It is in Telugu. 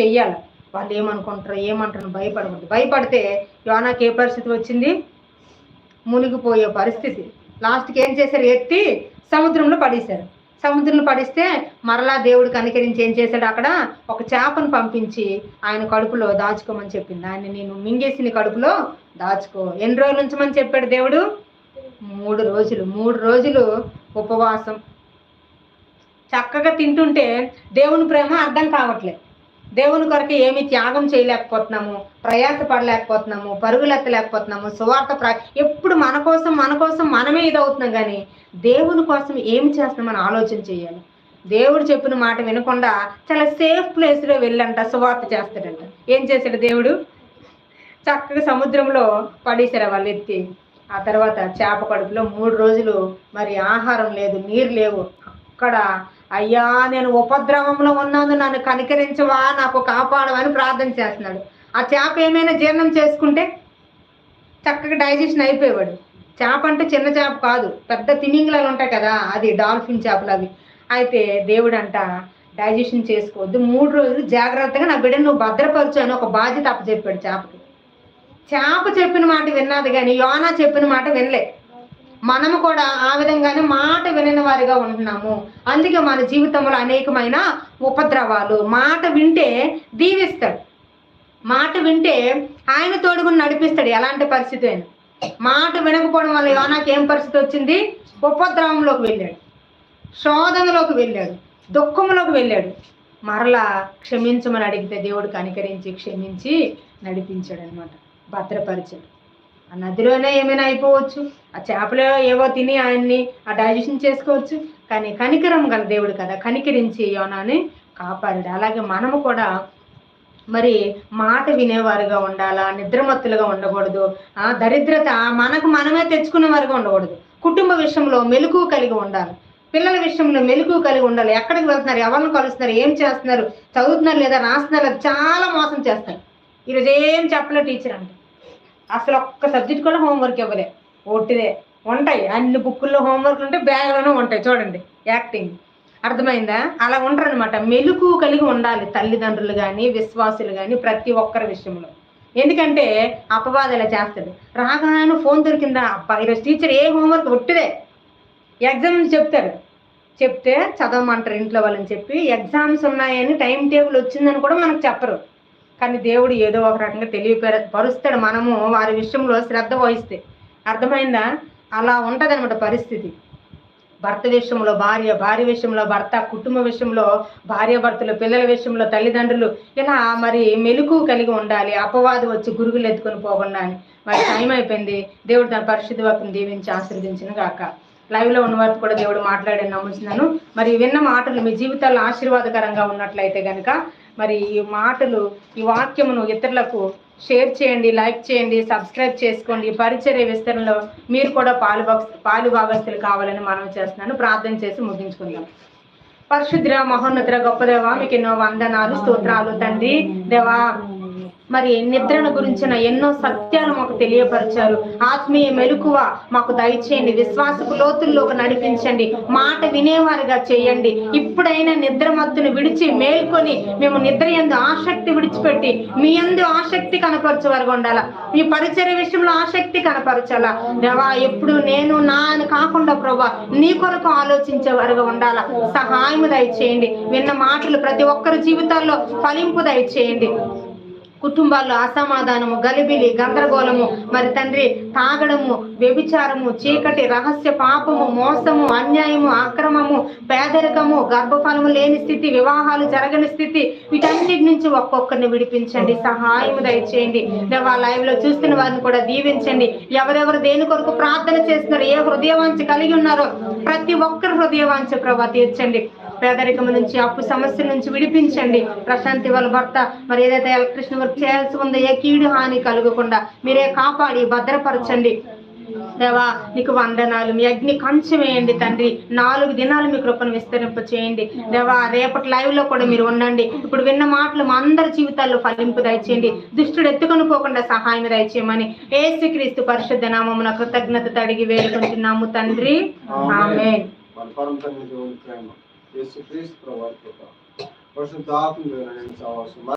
చెయ్యాలి. వాళ్ళు ఏమనుకుంటారు ఏమంటారు భయపడకూడదు భయపడితే యోనాకి ఏ పరిస్థితి వచ్చింది? మునిగిపోయే పరిస్థితి. లాస్ట్కి ఏం చేశారు? ఎత్తి సముద్రంలో పడేశారు. సముద్రంలో పడిస్తే మరలా దేవుడు కనికరించి ఏం చేశాడు అక్కడ? ఒక చేపను పంపించి ఆయన కడుపులో దాచుకోమని చెప్పింది. ఆయన నేను మింగేసి నీ కడుపులో దాచుకో. ఎన్ని రోజుల ఉంచమని చెప్పాడు దేవుడు? మూడు రోజులు. మూడు రోజులు ఉపవాసం. చక్కగా తింటుంటే దేవుని ప్రేమ అర్థం కావట్లేదు. దేవుని కొరకు ఏమి త్యాగం చేయలేకపోతున్నాము ప్రయాస పడలేకపోతున్నాము పరుగులెత్తలేకపోతున్నాము సువార్త ప్ర ఎప్పుడు మన కోసం మన కోసం మనమే ఇదవుతున్నాం కానీ దేవుని కోసం ఏమి చేస్తున్నామని ఆలోచన చేయాలి. దేవుడు చెప్పిన మాట వినకుండా చాలా సేఫ్ ప్లేస్లో వెళ్ళంట సువార్త చేస్తాడంట. ఏం చేశాడు దేవుడు? చక్కగా సముద్రంలో పడేశారు వాళ్ళు ఎత్తి. ఆ తర్వాత చేప కడుపులో మూడు రోజులు మరి ఆహారం లేదు నీరు లేవు. అక్కడ అయ్యా నేను ఉపద్రవంలో ఉన్నాను నన్ను కనికరించవా నాకు కాపాడవని ప్రార్థన చేస్తున్నాడు. ఆ చేప ఏమైనా జీర్ణం చేసుకుంటే చక్కగా డైజెషన్ అయిపోయేవాడు. చేప అంటే చిన్న చేప కాదు పెద్ద తిమింగలాలు ఉంటాయి కదా అది డాల్ఫిన్ చేపలు అవి. అయితే దేవుడు అంట డైజెషన్ చేసుకోవద్దు మూడు రోజులు జాగ్రత్తగా నా బిడ్డను నువ్వు భద్రపరచు అని ఒక బాధ్యత అప్పచెప్పాడు చేపకి. చేప చెప్పిన మాట విన్నది కానీ యోనా చెప్పిన మాట వినలే. మనము కూడా ఆ విధంగానే మాట వినని వారిగా ఉంటున్నాము. అందుకే మన జీవితంలో అనేకమైన ఉపద్రవాలు. మాట వింటే దీవిస్తాడు. మాట వింటే ఆయన తోడుకుని నడిపిస్తాడు. ఎలాంటి పరిస్థితి అయినా. మాట వినకపోవడం వల్ల యోనాకి ఏం పరిస్థితి వచ్చింది? ఉపద్రవంలోకి వెళ్ళాడు. శోధనలోకి వెళ్ళాడు. దుఃఖంలోకి వెళ్ళాడు. మరలా క్షమించమని అడిగితే దేవుడు కనికరించి క్షమించి నడిపించాడు అనమాట భద్రపరిచాడు. ఆ నదిలోనే ఏమైనా అయిపోవచ్చు ఆ చేపలు ఏవో తిని ఆయన్ని ఆ డైజెషన్ చేసుకోవచ్చు. కానీ కనికరం గల దేవుడు కదా కనికరించి యోనాని కాపాడాడు. అలాగే మనము కూడా మరి మాట వినేవారుగా ఉండాలా నిద్రమత్తులుగా ఉండకూడదు. ఆ దరిద్రత మనకు మనమే తెచ్చుకునే వారిగా ఉండకూడదు. కుటుంబ విషయంలో మెలకు కలిగి ఉండాలి. పిల్లల విషయంలో మెలకు కలిగి ఉండాలి. ఎక్కడికి వెళ్తున్నారు ఎవరిని కలుస్తున్నారు ఏం చేస్తున్నారు చదువుతున్నారు లేదా రాస్తున్నారు చాలా మోసం చేస్తారు. ఈరోజు ఏం చెప్పలే టీచర్ అంటే. అసలు ఒక్క సబ్జెక్ట్ కూడా హోంవర్క్ ఇవ్వలే ఒట్టిదే. ఉంటాయి. అన్ని బుక్కుల్లో హోంవర్క్ ఉంటే బ్యాగ్లోనే ఉంటాయి. చూడండి. యాక్టింగ్ అర్థమైందా? అలా ఉండరు అనమాట మెలుకు కలిగి ఉండాలి తల్లిదండ్రులు కానీ విశ్వాసులు కానీ ప్రతి ఒక్కరి విషయంలో. ఎందుకంటే అపవాదం ఇలా చేస్తుంది. రాగానే ఫోన్ దొరికిందా? అబ్బా ఈరోజు టీచర్ ఏ హోంవర్క్ ఒట్టిదే. ఎగ్జామ్స్ చెప్తారు. చెప్తే చదవమంటారు ఇంట్లో వాళ్ళని చెప్పి. ఎగ్జామ్స్ ఉన్నాయని టైం టేబుల్ వచ్చిందని కూడా మనకు చెప్పరు. కానీ దేవుడు ఏదో ఒక రకంగా తెలియపర పరుస్తాడు మనము వారి విషయంలో శ్రద్ధ వహిస్తే. అర్థమైందా? అలా ఉంటదన్నమాట పరిస్థితి. భర్త విషయంలో భార్య భార్య విషయంలో భర్త కుటుంబ విషయంలో భార్య భర్తలు పిల్లల విషయంలో తల్లిదండ్రులు ఇలా మరి మెలకు కలిగి ఉండాలి అపవాది వచ్చి గురుగులు ఎత్తుకొని పోకుండా అని. మరి టైం అయిపోయింది. దేవుడు తన పరిశుద్ధ వాక్యం దీవించి ఆశీర్వదించిన గాక. లైవ్లో ఉన్న వారికి కూడా దేవుడు మాట్లాడి నమ్ముతున్నాను మరి విన్న మాటలు మీ జీవితాల్లో ఆశీర్వాదకరంగా ఉన్నట్లయితే కనుక మరి ఈ మాటలు ఈ వాక్యమును ఇతరులకు షేర్ చేయండి లైక్ చేయండి సబ్స్క్రైబ్ చేసుకోండి. పరిచర్య విస్తరణలో మీరు కూడా పాలు పాలు భాగస్తులు కావాలని మనం చేస్తున్నాను. ప్రార్థన చేసి ముగించుకుందాం. పరిశుద్ర మహోన్నతుల గొప్ప దేవా మీకు ఎన్నో వందనాలు స్తోత్రాలు తండ్రి. దేవా మరి నిద్రను గురించిన ఎన్నో సత్యాలు మాకు తెలియపరిచారు. ఆత్మీయ మెలకువ మాకు దయచేయండి. విశ్వాసపు లోతుల్లోకి నడిపించండి. మాట వినేవారుగా చేయండి. ఇప్పుడైనా నిద్ర మత్తును విడిచి మేల్కొని మేము నిద్ర ఎందు ఆసక్తి విడిచిపెట్టి మీ ఎందు ఆసక్తి కనపరచవరగా ఉండాలా? మీ పరిచర్య విషయంలో ఆసక్తి కనపరచాలా? దేవా ఎప్పుడు నేను నా అని కాకుండా ప్రభా నీ కొరకు ఆలోచించేవారుగా ఉండాలా? సహాయము దయచేయండి. విన్న మాటలు ప్రతి ఒక్కరి జీవితాల్లో ఫలింపు దయచేయండి. కుటుంబాల్లో అసమాధానము గలిబిలి గందరగోళము మరి తండ్రి తాగడము వ్యభిచారము చీకటి రహస్య పాపము మోసము అన్యాయము అక్రమము పేదరికము గర్భఫలము లేని స్థితి వివాహాలు జరగని స్థితి వీటన్నిటి నుంచి ఒక్కొక్కరిని విడిపించండి. సహాయం దయచేయండి. దేవా లైవ్లో చూస్తున్న వారిని కూడా దీవించండి. ఎవరెవరు దేని కొరకు ప్రార్థన చేస్తున్నారు ఏ హృదయవాంఛ కలిగి ఉన్నారో ప్రతి ఒక్కరి హృదయవాంఛ ప్రభా తీర్చండి. పేదరికం నుంచి అప్పు సమస్యల నుంచి విడిపించండి. ప్రశాంతి వాళ్ళ భర్త మరి ఏదైతే ఎలక్ట్రిషన్ వర్క్ చేయాల్సి ఉందో ఏ కీడు హాని కలగకుండా మీరే కాపాడి భద్రపరచండి. దేవా నీకు వందనాలు. మీ అగ్ని కంచె వేయండి తండ్రి. నాలుగు దినాలు మీ కృపను విస్తరింప చేయండి. దేవా రేపటి లైవ్లో కూడా మీరు ఉండండి. ఇప్పుడు విన్న మాటలు మా అందరి జీవితాల్లో ఫలింపు దయచేయండి. దుష్టుడు ఎత్తుకొని పోకుండా సహాయం దయచేయమని ఏసుక్రీస్తు పరిశుద్ధ నామమున కృతజ్ఞత అడిగి వేడుకుంటున్నాము తండ్రి. ఆమె యేసుక్రీస్తు ప్రభువు కృప. పరిశుద్ధాత్మ